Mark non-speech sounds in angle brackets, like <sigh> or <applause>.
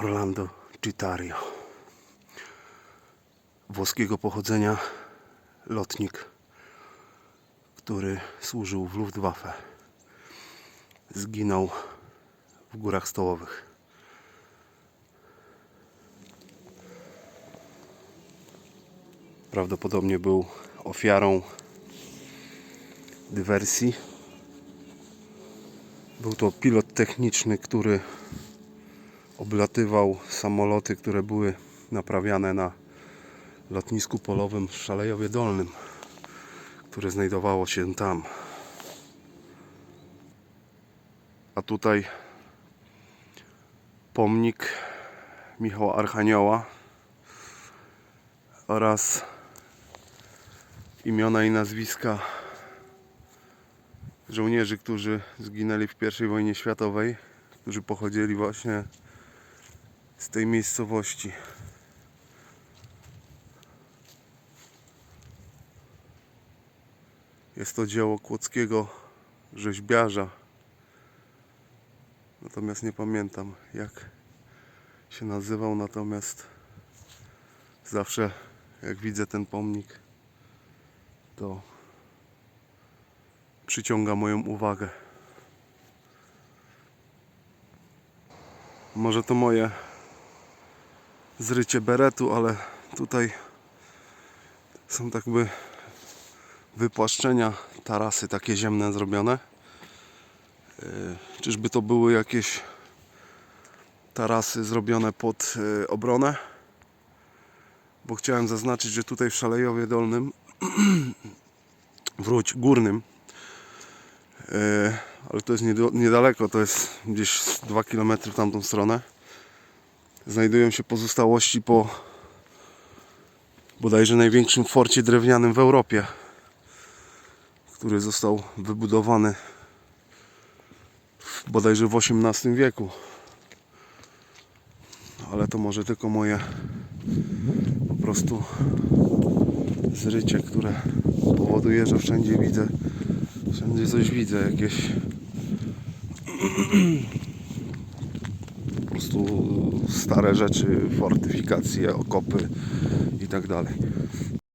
Orlando Gitario. Włoskiego pochodzenia lotnik, który służył w Luftwaffe. Zginął w Górach Stołowych. Prawdopodobnie był ofiarą dywersji. Był to pilot techniczny, który oblatywał samoloty, które były naprawiane na lotnisku polowym w Szalejowie Dolnym, które znajdowało się tam. A tutaj pomnik Michała Archanioła oraz imiona i nazwiska żołnierzy, którzy zginęli w I wojnie światowej, którzy pochodzili właśnie z tej miejscowości. Jest to dzieło kłodzkiego rzeźbiarza. Natomiast nie pamiętam jak się nazywał, natomiast zawsze jak widzę ten pomnik to przyciąga moją uwagę. Może to moje zrycie beretu, ale tutaj są tak by wypłaszczenia, tarasy takie ziemne zrobione. Yy, Czyżby to były jakieś tarasy zrobione pod yy, obronę? Bo chciałem zaznaczyć, że tutaj w Szalejowie Dolnym, <clears throat> wróć, górnym, yy, ale to jest niedaleko, to jest gdzieś z 2 km w tamtą stronę. Znajdują się pozostałości po bodajże największym forcie drewnianym w Europie, który został wybudowany w, bodajże w XVIII wieku. Ale to może tylko moje po prostu zrycie, które powoduje, że wszędzie widzę, wszędzie coś widzę, jakieś <clears throat> prostu stare rzeczy, fortyfikacje, okopy i tak dalej.